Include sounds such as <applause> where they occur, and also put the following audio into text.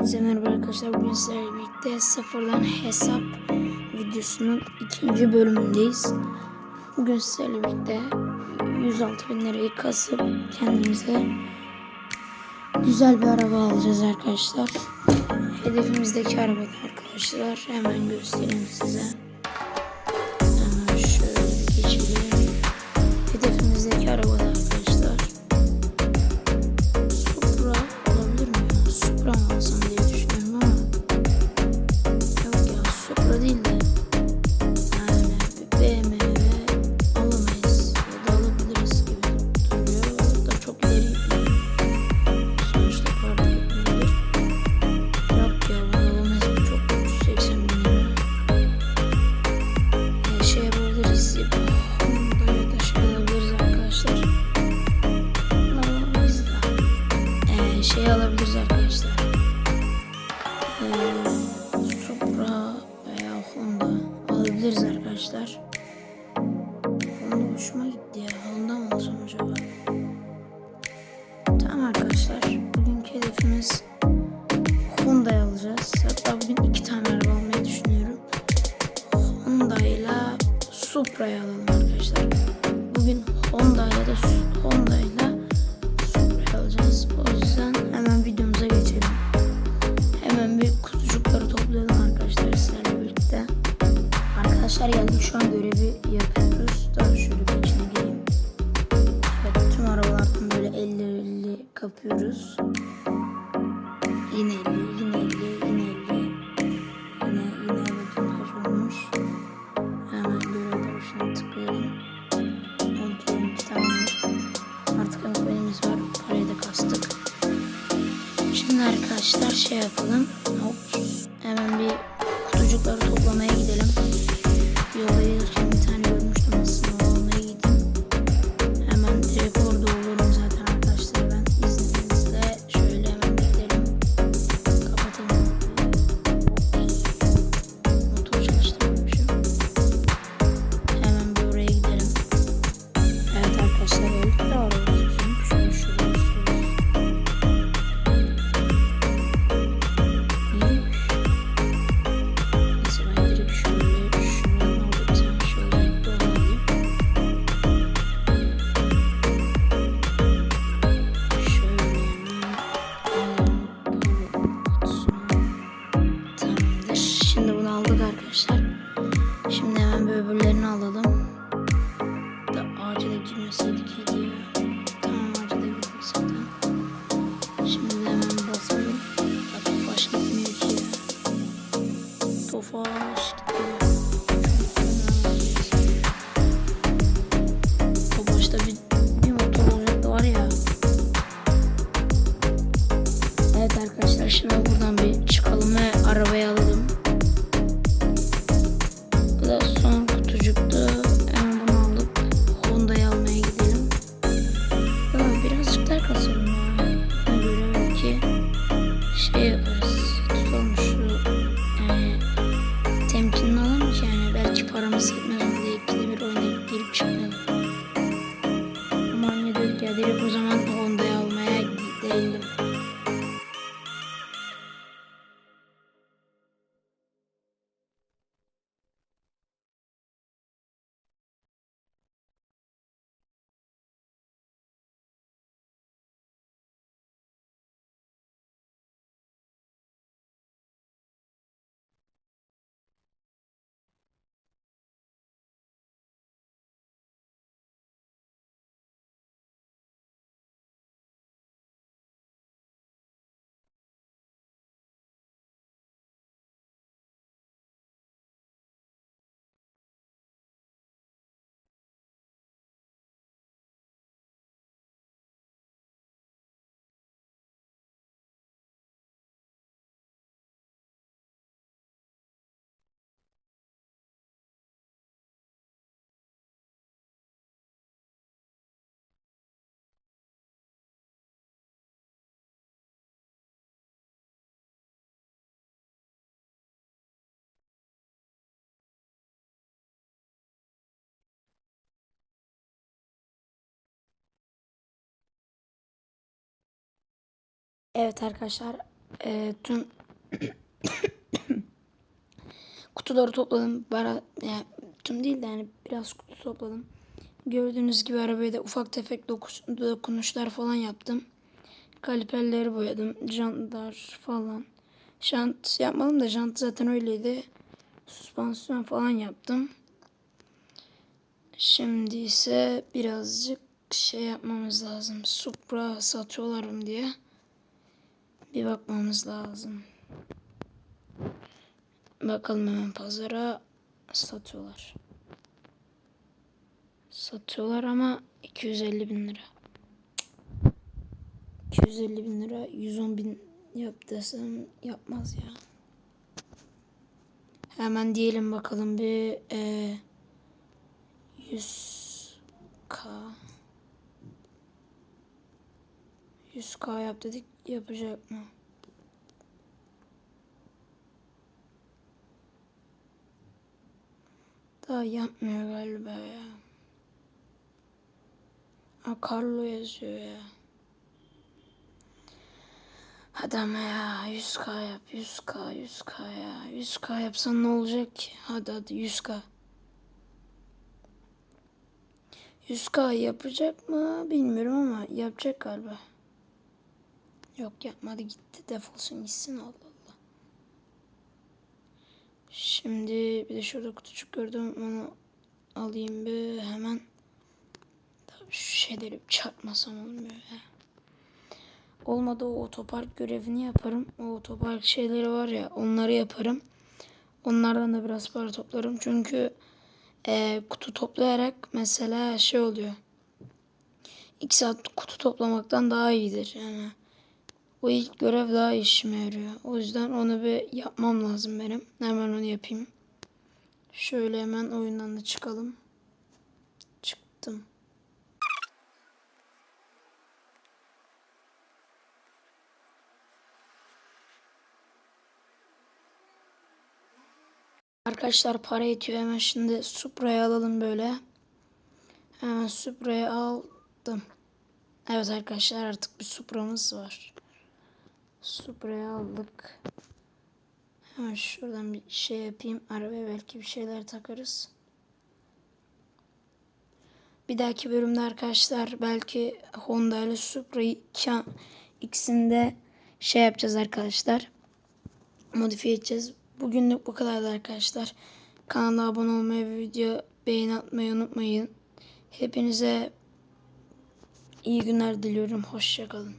Herkese merhaba arkadaşlar. Bugün sizlerle birlikte sıfırdan hesap videosunun ikinci bölümündeyiz. Bugün sizlerle birlikte 106 bin lirayı kasıp kendimize güzel bir araba alacağız arkadaşlar. Hedefimizdeki araba da arkadaşlar. Hemen göstereyim size. Supra'yı alalım arkadaşlar. Bugün Honda ile de Honda ile Supra alacağız. O yüzden hemen videomuza geçelim. Hemen bir kutucukları toplayalım arkadaşlar sizlerle birlikte. Arkadaşlar geldik şu an görevi yapıyoruz. Daha şöyle bir içine gireyim. Evet tüm arabalardan böyle 50-50 kapıyoruz. Yine 50, yine 50, yine 50. arkadaşlar şey yapalım. Hop. Hemen bir kutucukları toplamaya gidelim. Öbürlerini alalım. Da ağaca da girmeseydik iyiydi ya. Tamam ağaca da. Şimdi hemen basalım. Ya Tofaş. Tofaş gitmiyor. Tofaş'ta bir, bir motor var ya. Evet arkadaşlar şimdi buradan bir çıkalım ve Evet arkadaşlar e, tüm <coughs> kutuları topladım. Bara, yani tüm değil de yani biraz kutu topladım. Gördüğünüz gibi arabaya da ufak tefek dokus- dokunuşlar falan yaptım. Kaliperleri boyadım. Jantlar falan. Jant yapmadım da jant zaten öyleydi. Süspansiyon falan yaptım. Şimdi ise birazcık şey yapmamız lazım. Supra satıyorlar mı diye. Bir bakmamız lazım. Bakalım hemen pazara satıyorlar. Satıyorlar ama 250 bin lira. 250 bin lira 110 bin yap desem yapmaz ya. Hemen diyelim bakalım bir e, 100k 100k yap dedik yapacak mı? Daha yapmıyor galiba ya. Ha Carlo yazıyor ya. Hadi ama ya 100k yap 100k 100k ya 100k yapsan ne olacak ki? Hadi hadi 100k. 100k yapacak mı bilmiyorum ama yapacak galiba. Yok yapmadı gitti defolsun gitsin Allah Allah. Şimdi bir de şurada kutucuk gördüm onu alayım bir hemen. Tabii şu şeyleri çarpmasam olmuyor ya. Olmadı o otopark görevini yaparım. O otopark şeyleri var ya onları yaparım. Onlardan da biraz para toplarım. Çünkü e, kutu toplayarak mesela şey oluyor. 2 saat kutu toplamaktan daha iyidir. Yani o ilk görev daha işime yarıyor. O yüzden onu bir yapmam lazım benim. Hemen onu yapayım. Şöyle hemen oyundan da çıkalım. Çıktım. Arkadaşlar para yetiyor. Hemen şimdi Supra'yı alalım böyle. Hemen Supra'yı aldım. Evet arkadaşlar artık bir Supra'mız var. Supra'yı aldık. Hemen şuradan bir şey yapayım. Arabaya belki bir şeyler takarız. Bir dahaki bölümde arkadaşlar belki Honda ile Supra'yı iki- ikisinde şey yapacağız arkadaşlar. Modifiye edeceğiz. Bugünlük bu kadardı arkadaşlar. Kanala abone olmayı ve video beğeni atmayı unutmayın. Hepinize iyi günler diliyorum. Hoşçakalın.